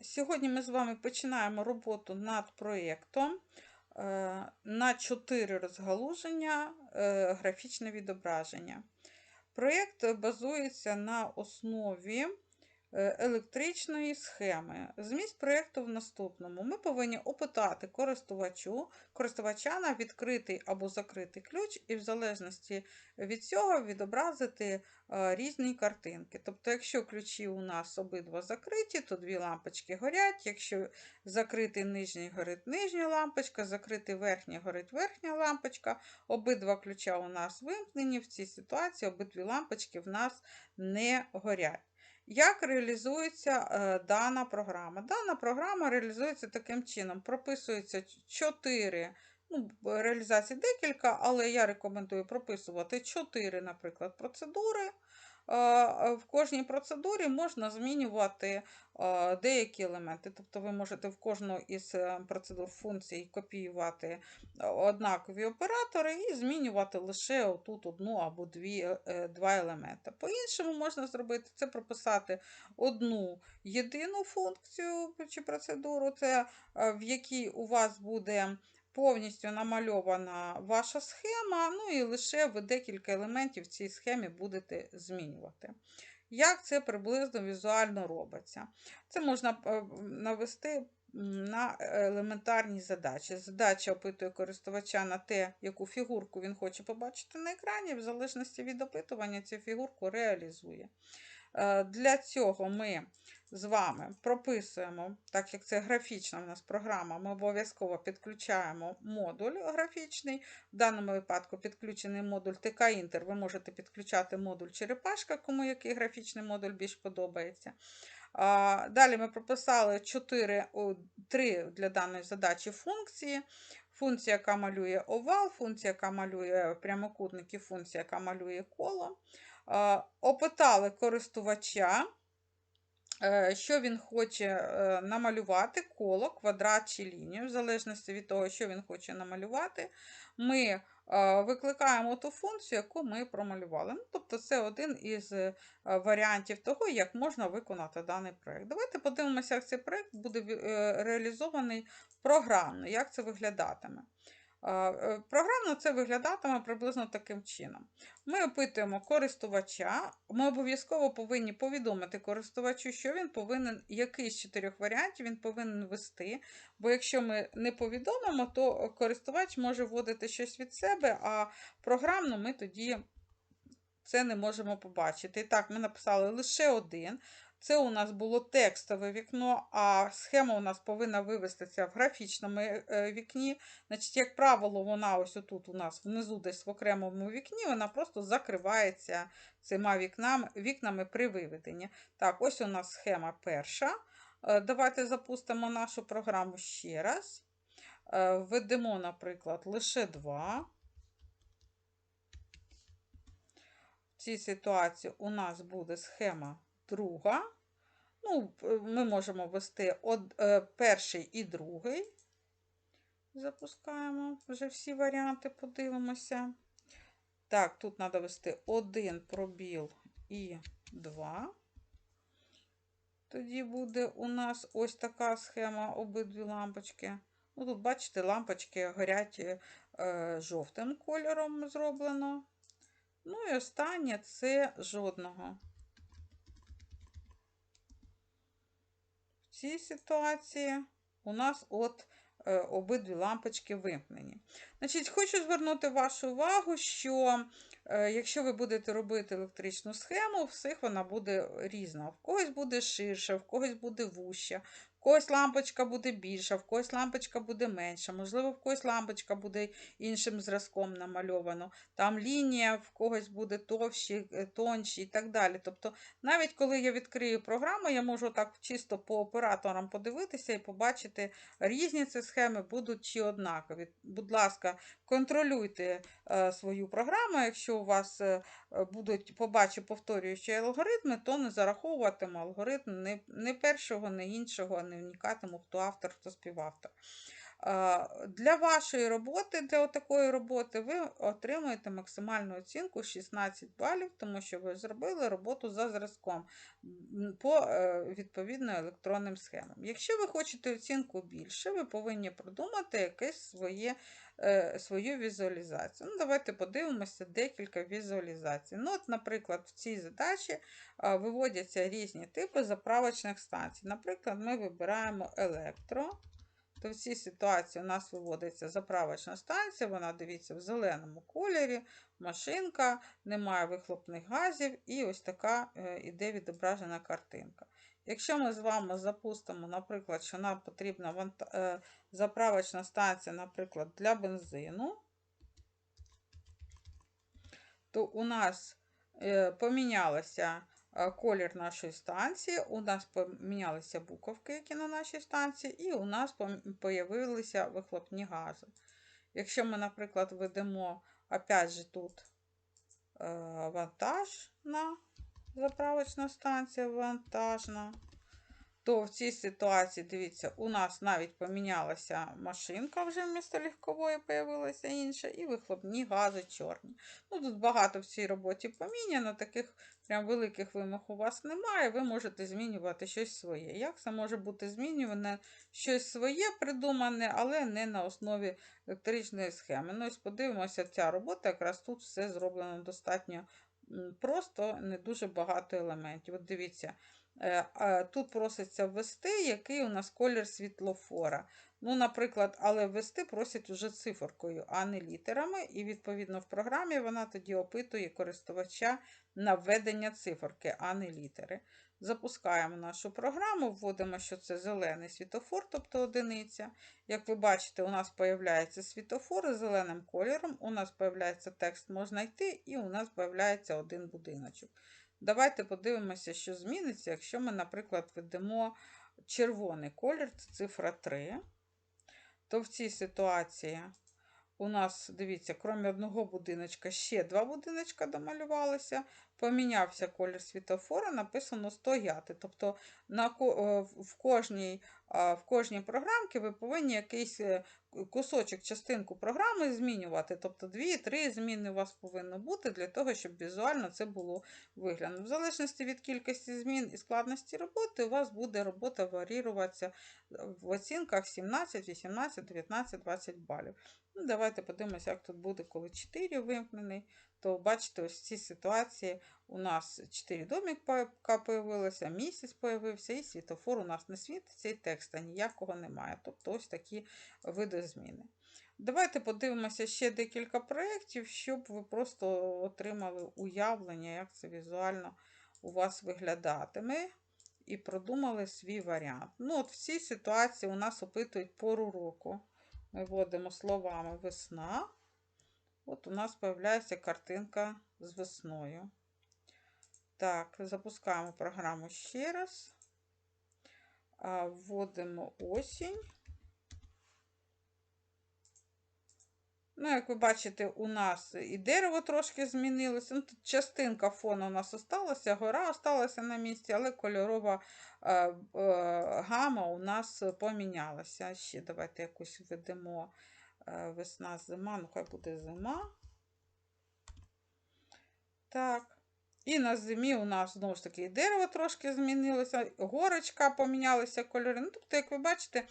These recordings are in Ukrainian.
Сьогодні ми з вами починаємо роботу над проєктом е, на 4 розгалуження е, графічне відображення. Проєкт базується на основі електричної схеми. Зміст проєкту в наступному. Ми повинні опитати користувачу, користувача на відкритий або закритий ключ, і в залежності від цього відобразити е, різні картинки. Тобто, якщо ключі у нас обидва закриті, то дві лампочки горять. Якщо закритий нижній горить нижня лампочка, закритий верхній горить верхня лампочка. Обидва ключа у нас вимкнені. В цій ситуації обидві лампочки в нас не горять. Як реалізується е, дана програма? Дана програма реалізується таким чином: прописується 4, ну, реалізації декілька, але я рекомендую прописувати 4, наприклад, процедури. Е, В кожній процедурі можна змінювати е, деякі елементи. Тобто ви можете в кожну із е, процедур функцій копіювати однакові оператори і змінювати лише отут одну або дві, два елементи. По-іншому можна зробити це прописати одну єдину функцію чи процедуру, це в якій у вас буде повністю намальована ваша схема, ну і лише ви декілька елементів в цій схемі будете змінювати. Як це приблизно візуально робиться? Це можна навести на елементарні задачі. Задача опитує користувача на те, яку фігурку він хоче побачити на екрані, в залежності від опитування цю фігурку реалізує. Для цього ми з вами прописуємо, так як це графічна в нас програма, ми обов'язково підключаємо модуль графічний. В даному випадку підключений модуль ТК Інтер. Ви можете підключати модуль черепашка, кому який графічний модуль більш подобається. Далі ми прописали 4, 3 для даної задачі функції. Функція, яка малює овал, функція, яка малює прямокутник і функція, яка малює коло. Опитали користувача. Е, що він хоче е, намалювати коло, квадрат чи лінію, в залежності від того, що він хоче намалювати, ми е, викликаємо ту функцію, яку ми промалювали. Ну, Тобто, це один із варіантів того, як можна виконати даний проєкт. Давайте подивимося, як цей проєкт буде реалізований програмно, як це виглядатиме. Е, програмно це виглядатиме приблизно таким чином. Ми опитуємо користувача, ми обов'язково повинні повідомити користувачу, що він повинен, який з чотирьох варіантів він повинен ввести. Бо якщо ми не повідомимо, то користувач може вводити щось від себе, а програмно ми тоді це не можемо побачити. І так, ми написали лише один. Це у нас було текстове вікно, а схема у нас повинна вивестися в графічному е, вікні. Значить, Як правило, вона ось тут у нас внизу десь в окремому вікні, вона просто закривається цими вікнами, вікнами при виведенні. Так, ось у нас схема перша. Е, давайте запустимо нашу програму ще раз. Е, введемо, наприклад, лише два. В цій ситуації у нас буде схема друга. Ну, Ми можемо ввести од, е, перший і другий. Запускаємо вже всі варіанти, подивимося. Так, тут треба ввести один пробіл і два. Тоді буде у нас ось така схема обидві лампочки. Ну, Тут, бачите, лампочки горять е, жовтим кольором зроблено. Ну і останнє це жодного. Цій ситуації у нас от е, обидві лампочки вимкнені. Значить, Хочу звернути вашу увагу, що е, якщо ви будете робити електричну схему, у всіх вона буде різна. В когось буде ширша, в когось буде вуща, когось лампочка буде більша, в когось лампочка буде менша, можливо, в когось лампочка буде іншим зразком намальовано. Там лінія в когось буде товщі, е, тонші і так далі. Тобто, навіть коли я відкрию програму, я можу так чисто по операторам подивитися і побачити, різні ці схеми будуть чи однакові. Будь ласка, контролюйте е, свою програму. Якщо у вас е, будуть, побачу, повторюючі алгоритми, то не зараховуватиму алгоритм ні першого, ні іншого, не вникатиму, хто автор, хто співавтор. Для вашої роботи, для такої роботи, ви отримуєте максимальну оцінку 16 балів, тому що ви зробили роботу за зразком по е, відповідно електронним схемам. Якщо ви хочете оцінку більше, ви повинні продумати якесь своє, е, свою візуалізацію. Ну, Давайте подивимося декілька візуалізацій. Ну, от, Наприклад, в цій задачі виводяться різні типи заправочних станцій. Наприклад, ми вибираємо електро. То в цій ситуації у нас виводиться заправочна станція, вона дивіться в зеленому кольорі, машинка, немає вихлопних газів, і ось така е, іде відображена картинка. Якщо ми з вами запустимо, наприклад, що нам потрібна е, заправочна станція, наприклад, для бензину, то у нас е, помінялося е, колір нашої станції, у нас помінялися буковки, які на нашій станції, і у нас з'явилися вихлопні гази. Якщо ми, наприклад, ведемо опять же тут вантаж на заправочна станція, вантажна, то в цій ситуації, дивіться, у нас навіть помінялася машинка, вже вмісто легкової появилася інша, і вихлопні гази чорні. Ну, Тут багато в цій роботі поміняно, таких прям великих вимог у вас немає, ви можете змінювати щось своє. Як це може бути змінюване щось своє придумане, але не на основі електричної схеми. Ну, ось подивимося, ця робота, якраз тут все зроблено достатньо просто, не дуже багато елементів. От дивіться. Е, Тут проситься ввести, який у нас колір світлофора. Ну, Наприклад, але ввести просять уже циферкою, а не літерами. І, відповідно, в програмі вона тоді опитує користувача на введення циферки, а не літери. Запускаємо нашу програму, вводимо, що це зелений світофор, тобто одиниця. Як ви бачите, у нас з'являється світофор з зеленим кольором, у нас з'являється текст можна йти, і у нас з'являється один будиночок. Давайте подивимося, що зміниться, якщо ми, наприклад, введемо червоний колір, це цифра 3, то в цій ситуації у нас, дивіться, крім одного будиночка, ще два будиночка домалювалися. Помінявся колір світофора, написано стояти. Тобто на, в, кожній, в кожній програмці ви повинні якийсь е, кусочок, частинку програми змінювати. Тобто 2-3 зміни у вас повинно бути для того, щоб візуально це було виглядно. В залежності від кількості змін і складності роботи, у вас буде робота варіруватися в оцінках 17, 18, 19, 20 балів. Ну, Давайте подивимося, як тут буде, коли 4 вимкнений. То бачите, ось цій ситуації у нас 4 доміка появилося, місяць появився, і світофор у нас не світиться, і текста ніякого немає. Тобто ось такі види зміни. Давайте подивимося ще декілька проєктів, щоб ви просто отримали уявлення, як це візуально у вас виглядатиме. І продумали свій варіант. Ну, от В цій ситуації у нас опитують пору року. Ми вводимо словами весна. От у нас з'являється картинка з весною. Так, запускаємо програму ще раз. Вводимо осінь. Ну, як ви бачите, у нас і дерево трошки змінилося. Ну, тут частинка фону у нас осталася, гора осталася на місці, але кольорова е, е, гама у нас помінялася. Ще давайте якусь введемо е, весна, зима, ну хай буде зима. Так. І на зимі у нас, знову ж таки, і дерево трошки змінилося, горочка помінялися кольори. Ну, Тобто, як ви бачите,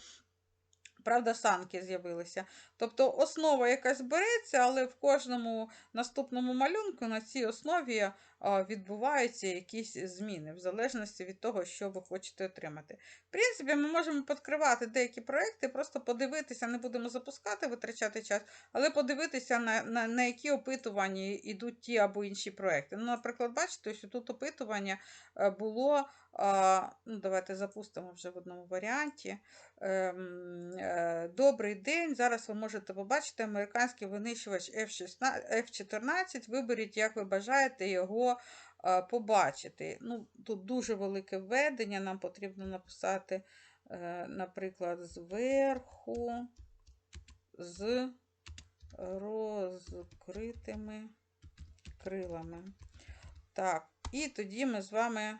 правда, санки з'явилися. Тобто основа якась береться, але в кожному наступному малюнку на цій основі відбуваються якісь зміни, в залежності від того, що ви хочете отримати. В принципі, ми можемо підкривати деякі проекти, просто подивитися, не будемо запускати, витрачати час, але подивитися, на на, на які опитування йдуть ті або інші проекти. Ну, Наприклад, бачите, що тут опитування е, було. Ну, Давайте запустимо вже в одному варіанті. Ем, е, добрий день. Зараз ви можете побачити американський винищувач F-14. Виберіть, як ви бажаєте його побачити. Ну, Тут дуже велике введення, нам потрібно написати, е, наприклад, зверху з розкритими крилами. Так, і тоді ми з вами.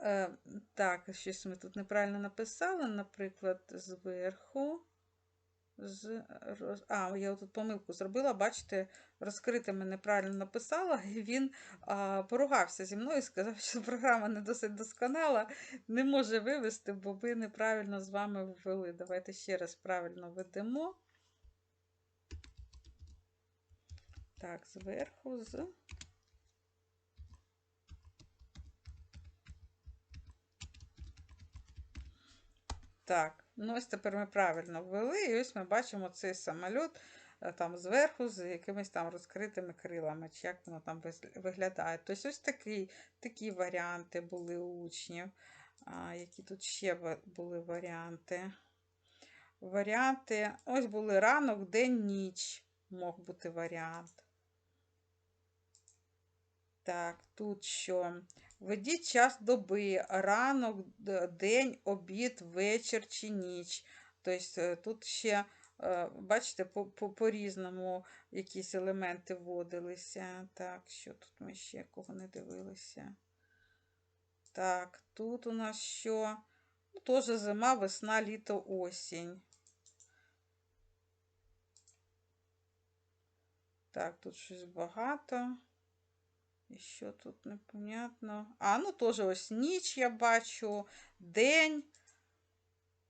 Е, так, щось ми тут неправильно написали, наприклад, зверху з. А, я тут помилку зробила, бачите, розкритими неправильно написала, і він а, поругався зі мною і сказав, що програма не досить досконала, не може вивести, бо ви неправильно з вами ввели. Давайте ще раз правильно ведемо. Так, зверху з. Так, ну ось тепер ми правильно ввели, і ось ми бачимо цей самоліт е, там зверху з якимись там розкритими крилами, чи як воно там виглядає. Тобто ось такі, такі варіанти були у учнів. А, які тут ще були варіанти? Варіанти. Ось були ранок, день, ніч. Мог бути варіант. Так, тут що? Введіть час доби, ранок, день, обід, вечір чи ніч. Тобто е, тут ще, е, бачите, по- по- по-різному якісь елементи вводилися. Так, що тут ми ще кого не дивилися? Так, тут у нас що? Ну, теж зима, весна, літо, осінь. Так, тут щось багато. І що тут непонятно? А, ну теж ось ніч я бачу, день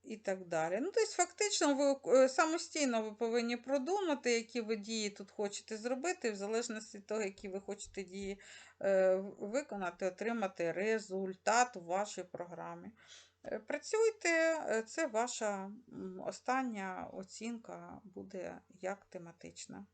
і так далі. Ну, тобто, фактично, ви е, самостійно ви повинні продумати, які ви дії тут хочете зробити, в залежності від того, які ви хочете дії е, виконати, отримати результат у вашій програмі. Е, Працюйте, це ваша остання оцінка буде як тематична.